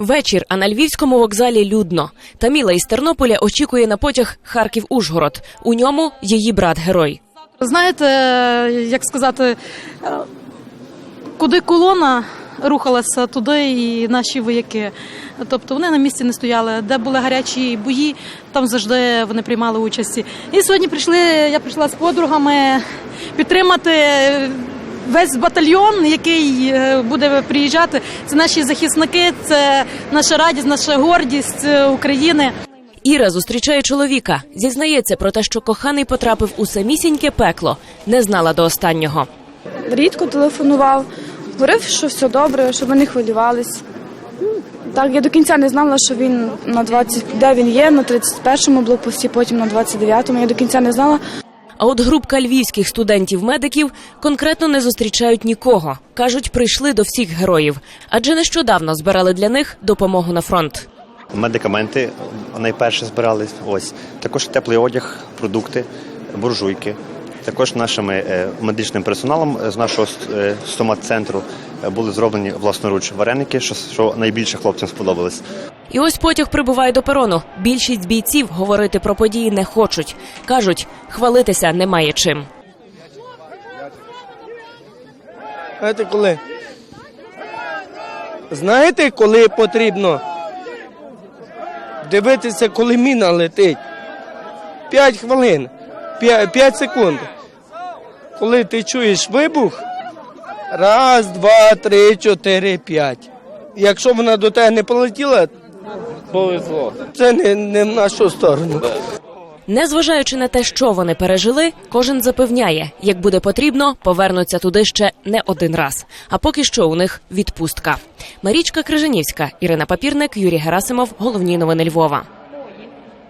Вечір, а на львівському вокзалі людно. Таміла із Тернополя очікує на потяг Харків-Ужгород. У ньому її брат-герой. Знаєте, як сказати, куди колона рухалася, туди і наші вояки. Тобто вони на місці не стояли. Де були гарячі бої, там завжди вони приймали участі. І сьогодні прийшли. Я прийшла з подругами підтримати. Весь батальйон, який е, буде приїжджати, це наші захисники, це наша радість, наша гордість е, України. Іра зустрічає чоловіка. Зізнається про те, що коханий потрапив у самісіньке пекло, не знала до останнього. рідко телефонував, говорив, що все добре, щоб вони хвилювались. Так, я до кінця не знала, що він на 20, де він є, на 31-му блокпості, потім на 29-му. Я до кінця не знала. А от групка львівських студентів-медиків конкретно не зустрічають нікого. кажуть, прийшли до всіх героїв, адже нещодавно збирали для них допомогу на фронт. Медикаменти найперше збирали. Ось також теплий одяг, продукти, буржуйки. Також нашими е, медичним персоналом з нашого е, стомат-центру е, були зроблені власноруч вареники, що, що найбільше хлопцям сподобалось. І ось потяг прибуває до перону. Більшість бійців говорити про події не хочуть. кажуть, хвалитися немає чим. Знаєте коли? Знаєте, коли потрібно дивитися, коли міна летить? П'ять хвилин, п'ять, секунд. Коли ти чуєш вибух, раз, два, три, чотири, п'ять. Якщо вона до тебе не полетіла, повезло. Це не, не в нашу сторону. Незважаючи на те, що вони пережили, кожен запевняє, як буде потрібно, повернуться туди ще не один раз. А поки що у них відпустка. Марічка Крижанівська, Ірина Папірник, Юрій Герасимов. Головні новини Львова.